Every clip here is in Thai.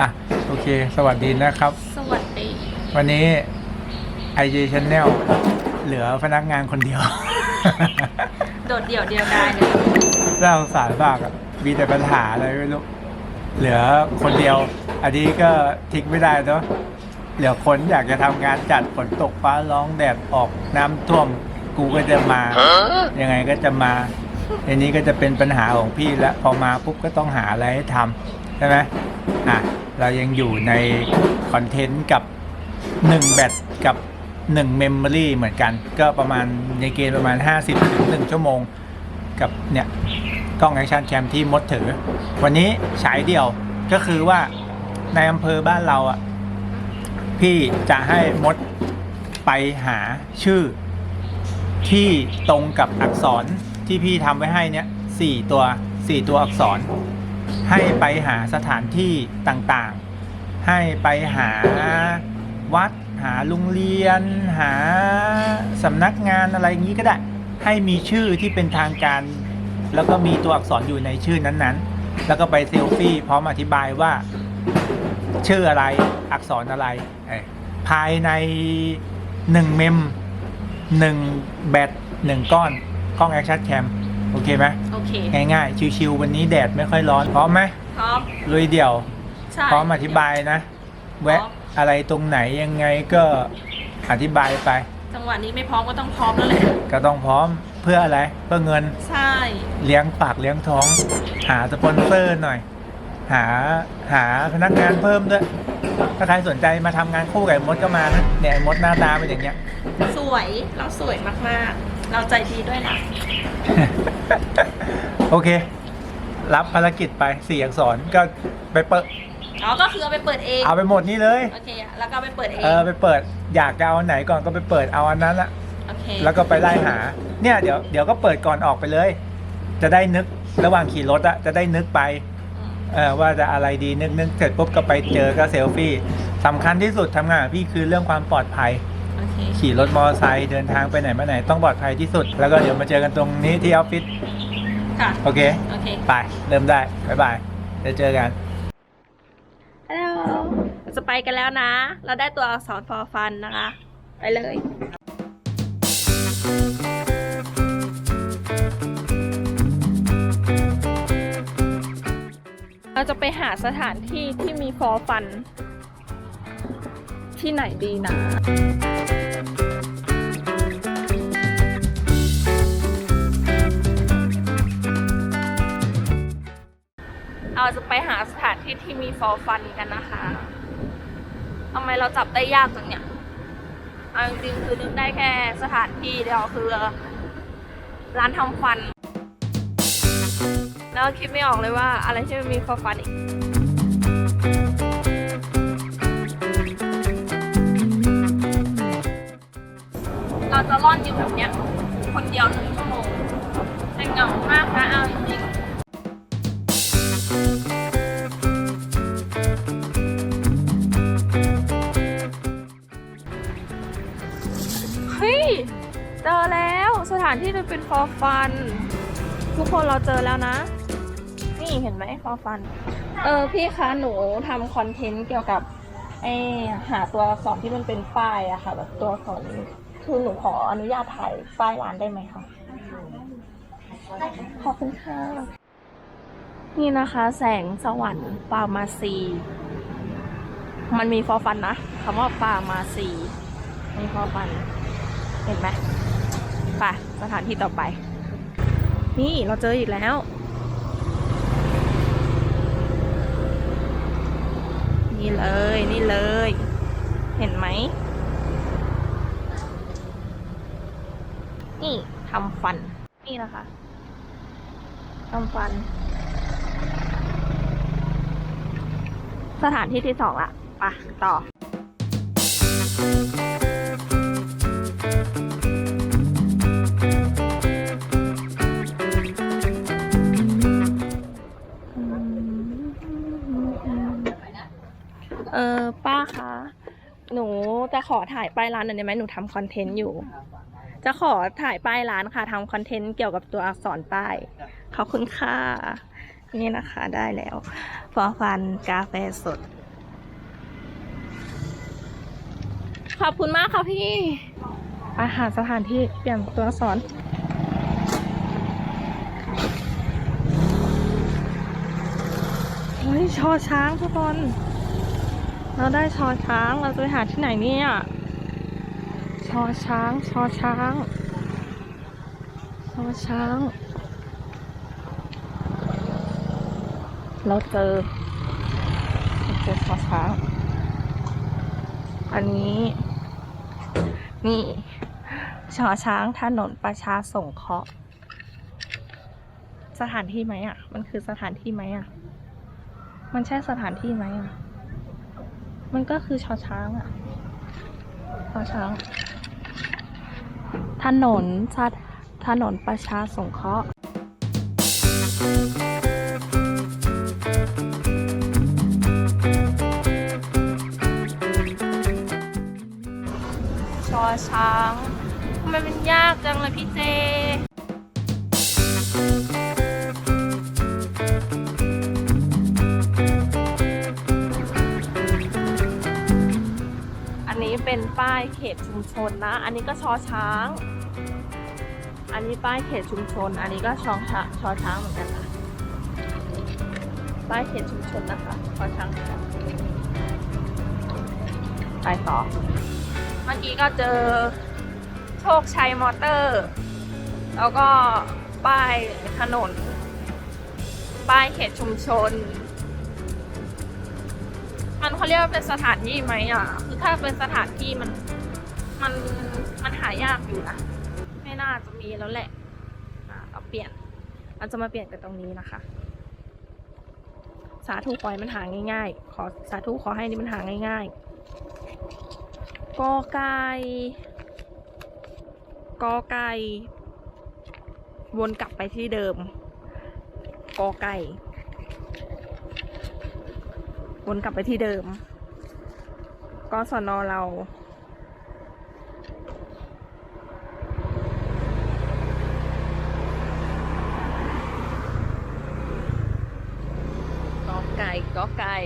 อะโอเค สวัสดีนะครับ สวัสดี วันนี้ IG Channel เหลือพนักงานคนเดียว โดดเดี่ยวเดียวดายเลยน่าสงสารมากอะมีแต่ปัญหาอะไรไม่รู้เหลือคนเดียว อันนี้ก็ทิ้งไม่ได้เนาะเหลือคนอยากจะทำงานจัดฝนตกฟ้าร้องแดดออกน้ำท่วม กูก็จะมา ยังไงก็จะมา อันนี้ก็จะเป็นปัญหาของพี่แล้วพอมาปุ๊บก็ต้องหาอะไรให้ทำใช่ไหมอะเรายังอยู่ในคอนเทนต์กับ1แบตกับ1เมมโมรีเหมือนกัน ก็ประมาณในเกณฑ์ประมาณ 50ถึง1ชั่วโมง กับเนี่ยกล้องแอคชั่นแคมที่มดถือ วันนี้ฉายเดียวก็คือว่าในอำเภอบ้านเราอะพี่จะให้มดไปหาชื่อที่ตรงกับอักษร ที่พี่ทำไว้ให้เนี่ยสี่ตัวสี่ตัวอักษร ให้ไปหาสถานที่ต่างๆ ให้ไปหาวัดหาโรงเรียน หาสำนักงานอะไรอย่างนี้ก็ได้ ให้มีชื่อที่เป็นทางการ แล้วก็มีตัวอักษรอยู่ในชื่อนั้นๆ แล้วก็ไปเซลฟี่พร้อมอธิบายว่า ชื่ออะไรอักษรอะไร ภายในหนึ่งเมมหนึ่งแบตหนึ่งก้อน กล้องแอคชั่นแคมโอเคไหมโอเค ง่ายๆ ชิวๆวันนี้แดดไม่ค่อยร้อน พร้อมไหมพร้อม ลุยเดี่ยว ใช่ พร้อมอธิบายนะ แวะพร้อม อะไรตรงไหนยังไงก็อธิบายไป จังหวะนี้ไม่พร้อมก็ต้องพร้อมแล้วแหละ ก็ต้องพร้อมเพื่ออะไร เพื่อเงิน ใช่ เลี้ยงปากเลี้ยงท้อง หาสปอนเซอร์หน่อย หาหาพนักงานเพิ่มด้วย ถ้าใครสนใจมาทำงานคู่กับไอ้มดก็มานะเนี่ยไอ้มดหน้าตาเป็นอย่างเงี้ย สวย เราสวยมากๆ เราใจดีด้วยนะ โอเค รับภารกิจไปสี่อักษรก็ไปเปิด อ๋อ ก็คือเอาไปเปิดเอง เอาไปหมดนี่เลย โอเค แล้วก็เอาไปเปิดเอง เออไปเปิดอยากจะเอาอันไหนก่อนก็ไปเปิดเอาอันนั้นละโอเค แล้วก็ไปไล่หา เนี่ยเดี๋ยวเดี๋ยวก็เปิดก่อนออกไปเลย จะได้นึกระหว่างขี่รถอะจะได้นึกไปอืมเออว่าจะอะไรดีนึกนึกเสร็จปุ๊บก็ไปเจอก็เซลฟี่สำคัญที่สุดทำงานกับพี่คือเรื่องความปลอดภัยโอเค ขี่รถมอเตอร์ไซค์เดินทางไปไหนมาไหนต้องปลอดภัยที่สุด แล้วก็เดี๋ยวมาเจอกันตรงนี้ที่ออฟฟิศค่ะ โอเค โอเค ไป เริ่มได้ บ๊ายบายเดี๋ยวเจอกัน ฮัลโหลจะไปกันแล้วนะ เราได้ตัวอักษรฟอฟันนะคะ ไปเลย เราจะไปหาสถานที่ที่มีฟอฟัน ที่ไหนดีนะ เราจะไปหาสถานที่ที่มีฟอร์ฟันกันนะคะทำไมเราจับได้ยากจังเนี่ยเอาจริงๆคือนึกได้แค่สถานที่เดียวคือร้านทำฟัน แล้วคิดไม่ออกเลยว่าอะไรที่มันมีฟอร์ฟันอีก จะร่อนอยู่แบบเนี้ยคนเดียวหนึ่งชั่วโมงแต่เหงามากนะเอาจริงๆเฮ้ย เจอแล้วสถานที่มันเป็นฟอฟัน ทุกคนเราเจอแล้วนะ นี่เห็นไหมฟอฟัน เออพี่คะหนูทำคอนเทนต์เกี่ยวกับไอหาตัวอักษรที่มันเป็นป้ายอะค่ะ แบบตัวอักษร คือหนูขออนุญาตถ่ายป้ายร้านได้ไหมคะขอบคุณค่ะ นี่นะคะ แสงสวรรค์ฟาร์มาซี มันมีฟอร์ฟันนะคำว่าฟาร์มาซีมีฟอร์ฟัน เห็นไหมไปสถานที่ต่อไป นี่เราเจออีกแล้ว นี่เลยนี่เลย เห็นไหม นี่ทำฟัน นี่นะคะทำฟัน สถานที่ที่สองละไปต่อเออป้าคะ หนูจะขอถ่ายป้ายร้านหน่อยได้ไหมหนูทำคอนเทนต์อยู่ จะขอถ่ายป้ายร้านค่ะทำคอนเทนต์เกี่ยวกับตัวอักษรป้าย ขอบคุณค่ะ นี่นะคะได้แล้วฟอฟันกาแฟสด ขอบคุณมากค่ะพี่อาหารสถานที่เปลี่ยนตัวอักษรเฮ้ยชอช้างทุกคน เราได้ชอช้างเราจะไปหาที่ไหนเนี่ย อช้างชอช้างชอช้าง เราเจอเจอชอช้าง อันนี้ นี่ชอช้างถนนประชาสงเคราะห์สถานที่ไหมอะ มันคือสถานที่ไหมอะ มันใช่สถานที่ไหมอะ มันก็คือชอช้างอะ ชอช้าง ถนนชาถนนประชาสงเคราะห์ชอช้างทำไมมันยากจังเลยพี่เจอันนี้เป็นป้ายเขตชุมชนนะ อันนี้ก็ชอช้าง นี้ป้ายเขตชุมชน อันนี้ก็ชอช้างชอช้างเหมือนกันค่ะป้ายเขตชุมชนนะคะชอช้างไปต่อ เมื่อกี้ก็เจอโชคชัยมอเตอร์ แล้วก็ป้ายถนน ป้ายเขตชุมชน มันเขาเรียกว่าเป็นสถานที่ไหมอะ คือถ้าเป็นสถานที่มันมันมันหายากอยู่นะ น่าจะมีแล้วแหละอะเอาเปลี่ยนเราจะมาเปลี่ยนกันตรงนี้นะคะ สาธุขอให้มันหาง่าย ๆ ขอสาธุขอให้นี่มันหาง่ายๆกอไก่กอไก่วนกลับไปที่เดิมกอไก่วนกลับไปที่เดิมกศนเรา กอไก่กอไก่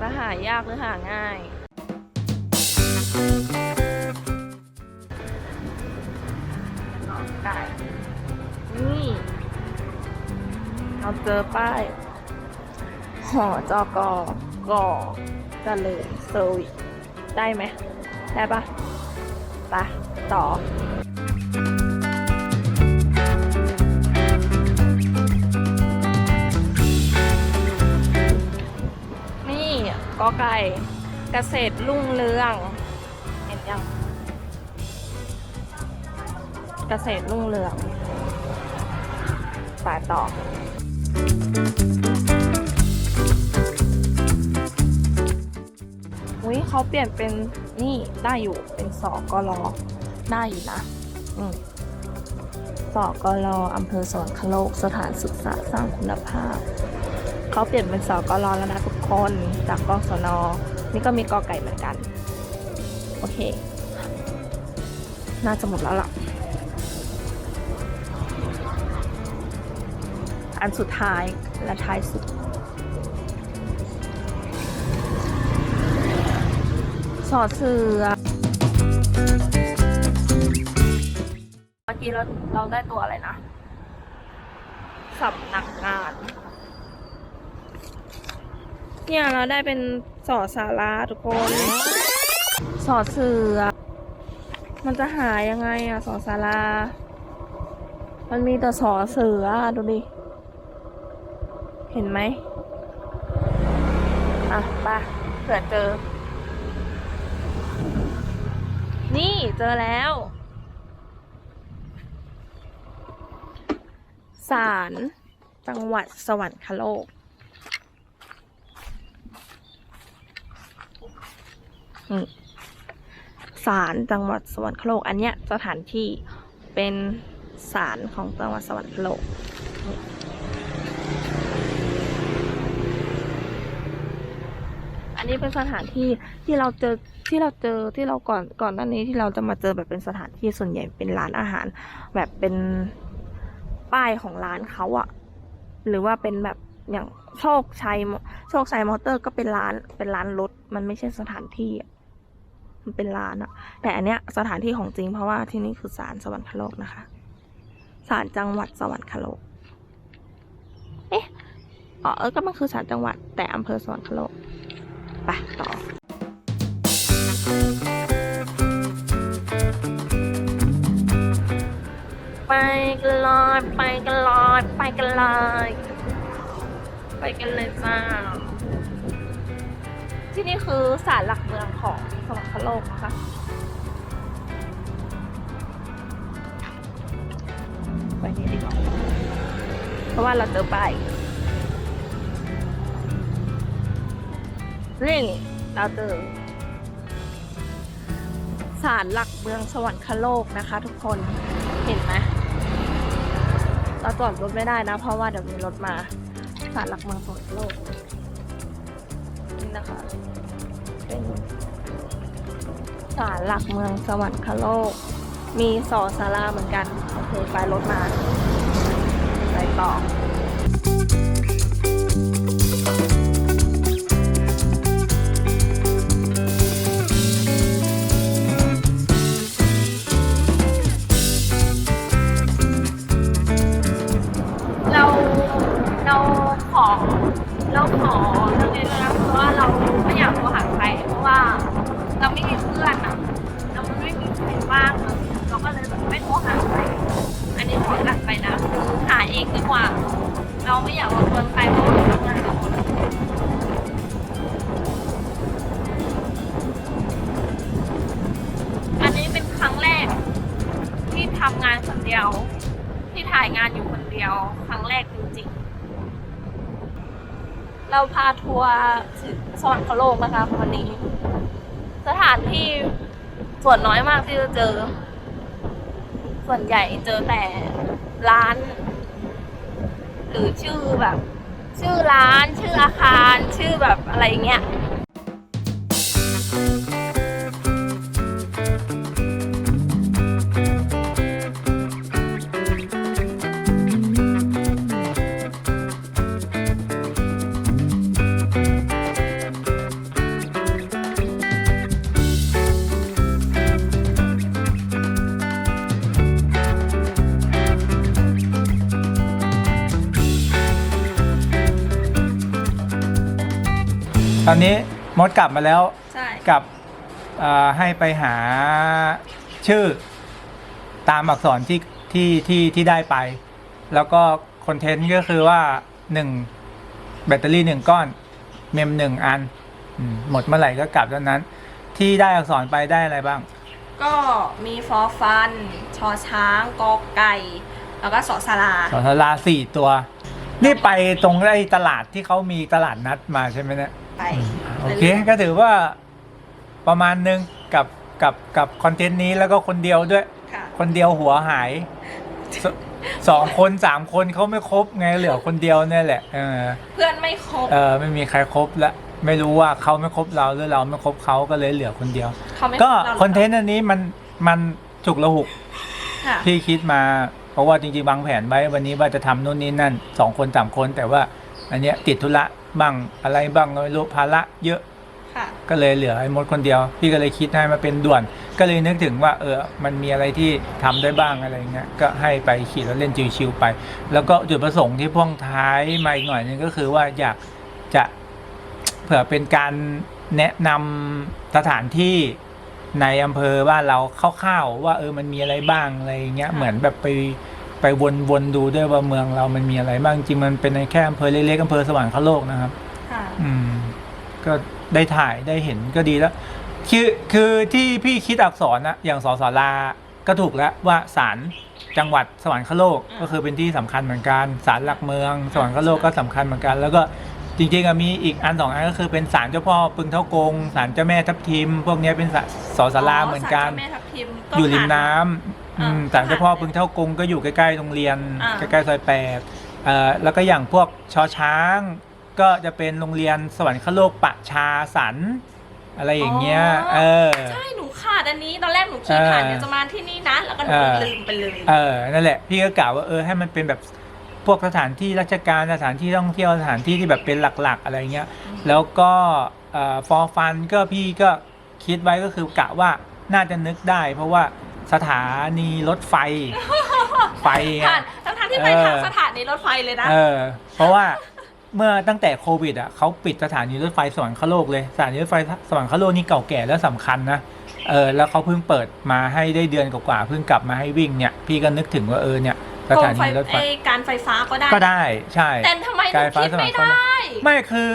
จะหายากหรือหาง่าย ไก่ นี่ เราเจอป้าย หอจอกอกอเจริญเซอร์วิสได้ไหม ได้ปะไปต่อ อไก่เกษตรรุ่งเรือง เห็นยัง เกษตรรุ่งเรืองไปต่ออุ้ยเขาเปลี่ยนเป็นนี่ได้อยู่เป็นสอกลอได้อยู่นะ อืมสอกลออำเภอสวรรคโลกสถานศึกษาสร้างคุณภาพ เขาเปลี่ยนเป็นสอกลอแล้วนะทุก คนจากกศนนี่ก็มีกอไก่เหมือนกัน โอเค น่าจะหมดแล้วล่ะ อันสุดท้ายและท้ายสุด สอดเสือเมื่อกี้เราเราได้ตัวอะไรนะสำนักงาน เนี่ยเราได้เป็นสอดสาราทุกคน สอดเสือ มันจะหายังไงอะสอดสารามันมีแต่สอดเสือดูดิ เห็นไหมอะไปเผื่อเจอ นี่เจอแล้วศาลจังหวัดสวรรคโลก อืม ศาลจังหวัดสวรรคโลก อันเนี้ยสถานที่เป็นศาลของจังหวัดสวรรคโลก อันนี้เป็นสถานที่ที่เราเจอที่เราเจอที่เราก่อนก่อนหน้านี้ที่เราจะมาเจอแบบเป็นสถานที่ส่วนใหญ่เป็นร้านอาหาร แบบเป็นป้ายของร้านเขาอะหรือว่าเป็นแบบอย่างโชคชัยโชคชัยมอเตอร์ก็เป็นร้านเป็นร้านรถมันไม่ใช่สถานที่อะ มันเป็นร้านอะแต่อันเนี้ยสถานที่ของจริงเพราะว่าที่นี่คือศาลสวรรคโลกนะคะศาลจังหวัดสวรรคโลก เอ๊ะอ๋อเออก็มันคือศาลจังหวัด แต่อำเภอสวรรคโลกไปต่อไปกันเลยไปกันเลยไปกันเลยไปกันเลยจ้าที่นี่คือศาลหลักเมืองของ สวรรคโลกนะคะไปนี่ดีกว่าเพราะว่าเราเจอป้ายนี่เราเจอศาลหลักเมืองสวรรคโลกนะคะ ทุกคนเห็นไหมเราจอดรถไม่ได้นะ เพราะว่าเดี๋ยวมีรถมาศาลหลักเมืองสวรรคโลกนี่นะคะเป็น ศาลหลักเมืองสวรรคโลก มีสอสาลาเหมือนกัน โอเค ไปรถมา ไปต่อ เราไม่อยากรบกวนใครเพราะว่าเราทำงานกับคนอันนี้เป็นครั้งแรก ที่ทำงานคนเดียว ที่ถ่ายงานอยู่คนเดียว ครั้งแรกจริงๆ เราพาทัวร์สวรรคโลกนะคะวันนี้ สถานที่ส่วนน้อยมากที่จะเจอ ส่วนใหญ่เจอแต่ร้าน หรือชื่อแบบ ชื่อร้าน ชื่ออาคาร ชื่อแบบอะไรเงี้ย ตอนนี้มดกลับมาแล้วใช่กับเอ่อให้ไปหาชื่อตามอักษรที่ที่ที่ที่ได้ไป แล้วก็คอนเทนต์ก็คือว่าหนึ่งแบตเตอรี่หนึ่งก้อน เมมหนึ่งอันอืมหมดเมื่อไหร่ก็กลับเท่านั้น ที่ได้อักษรไปได้อะไรบ้าง ก็มีฟอฟัน ชอช้าง กอไก่ แล้วก็สอสาราสอนทลาสี่ตัว นี่ไปตรงไอ้ตลาดที่เขามีตลาดนัดมาใช่ไหมเนี่ย ไปโอเคก็ถือว่าประมาณหนึงกับกับกับคอนเทนต์นี้แล้วก็คนเดียวด้วยค่ะคนเดียวหัวหายสสองคนสามคนเขาไม่ครบไงเหลือคนเดียวเนี่ยแหละเออเพื่อนไม่ครบเออไม่มีใครครบละไม่รู้ว่าเขาไม่ครบเราหรือเราไม่ครบเขาก็เลยเหลือคนเดียวเขาไม่ก็ราคอนเทนต์อันนี้มันมันฉุกละหุกค่ะที่คิดมา เพราะว่าจริงๆวางแผนไว้วันนี้ว่าจะทำนู่นนี่นั่นสองคนสามคนแต่ว่าอันเนี้ยติดธุระ บ้างอะไรบ้างไม่รู้ภาระเยอะค่ะก็เลยเหลือไอ้มดคนเดียว พี่ก็เลยคิดให้มาเป็นด่วน ก็เลยนึกถึงว่าเออมันมีอะไรที่ทำได้บ้างอะไรเงี้ยก็ให้ไปขี่แล้วเล่นชิวๆไป แล้วก็จุดประสงค์ที่พ่วงท้ายมาอีกหน่อยนึงก็คือว่าอยากจะเผื่อเป็นการแนะนำสถานที่ในอำเภอบ้านเราคร่าวๆว่าเออมันมีอะไรบ้างอะไรเงี้ยค่ะเหมือนแบบไป ไปวนๆดูด้วยว่าเมืองเรามันมีอะไรบ้างจริงๆมันเป็นในแค่อำเภอเล็กๆอำเภอสวรรคโลกนะครับ ค่ะ อืม ก็ได้ถ่ายได้เห็นก็ดีแล้ว คือคือที่พี่คิดอักษรนะอย่างสอสาราก็ถูกแล้วว่าศาลจังหวัดสวรรคโลกอ่า ก็คือเป็นที่สำคัญเหมือนกันศาลหลักเมือง สวรรคโลกก็สำคัญเหมือนกัน แล้วก็จริงๆอะมีอีกอันสองอันก็คือเป็นศาลเจ้าพ่อปึงเท่ากงศาลเจ้าแม่ทับทิม พวกเนี้ยเป็นศาสอสาราเหมือนกันศลเจ้าแม่ทับทิมก็อยู่ริมผ่าน้ำ อืมอ่าศาลเจ้าพ่อปึงเท่ากงก็อยู่ใกล้ๆโรงเรียนอ่า ใกล้ๆซอยแปดเอ่อแล้วก็อย่างพวกชอช้าง ก็จะเป็นโรงเรียนสวรรคโลกปะชาสัน อะไรอย่างเงี้ยเออ ใช่หนูขาดอันนี้ตอนแรกหนูคิดผ่านเออเดี๋ยวจะมาที่นี่นะ แล้วก็หนูเออลืมไปเลยเออ นั่นแหละ พี่ก็กล่าวว่าเออให้มันเป็นแบบพวกสถานที่ราชการสถานที่ท่องเที่ยวสถานที่ที่แบบเป็นหลักๆ อะไรเงี้ย แล้วก็ฟอร์ฟันก็พี่ก็คิดไว้ก็คือกะว่าน่าจะนึกได้ เพราะว่า สถานีรถไฟ ไฟไง ผ่านทั้งๆที่ไปเออทางสถานีรถไฟเลยนะ เออ เพราะว่าเมื่อตั้งแต่โควิดอะเขาปิดสถานีรถไฟสวรรคโลกเลยสถานีรถไฟสวรรคโลกนี่เก่าแก่และสำคัญนะเออแล้วเขาเพิ่งเปิดมาให้ได้เดือนกว่าๆเพิ่งกลับมาให้วิ่งเนี่ย พี่ก็นึกถึงว่าเออเนี่ยสโคถามไฟนีรถไฟไอการไฟฟ้าก็ได้ ก็ได้ใช่ แต่ทำไมหนูการไฟฟ้าคิดไม่สมัครเข้าได้ ไม่คือ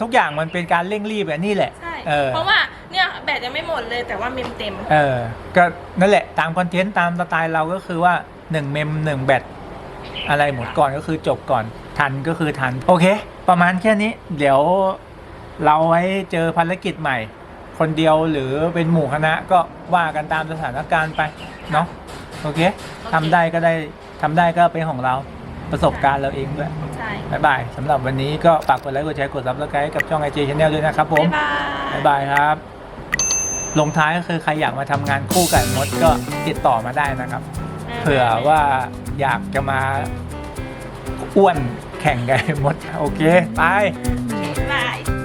ทุกอย่างมันเป็นการเร่งรีบแบบนี่แหละ ใช่ เออ เพราะว่าเนี่ย แบตยังไม่หมดเลยแต่ว่าเมมเต็ม เออ ก็นั่นแหละตามคอนเทนต์ตามสไตล์เราก็คือว่า1เมม1แบตอะไรหมดก่อนก็คือจบก่อน ทันก็คือทัน โอเค ประมาณแค่นี้ เดี๋ยวเราไว้เจอภารกิจใหม่ คนเดียวหรือเป็นหมู่คณะก็ว่ากันตามสถานการณ์ไป เนาะโอเคทำได้ก็ได้ทำได้ก็เป็นของเราประสบการณ์เราเองด้วยใช่บายบายสำหรับวันนี้ก็ฝากกดไลค์กดแชร์กดซับสไครต์กับช่องไอเจชแนลด้วยนะครับผม บ๊ายบายบายบายครับ ลงท้ายก็คือใครอยากมาทำงานคู่กับมดก็ติดต่อมาได้นะครับ เผื่อว่าอยากจะมาอ้วนแข่งกับมด โอเค ไปโอเค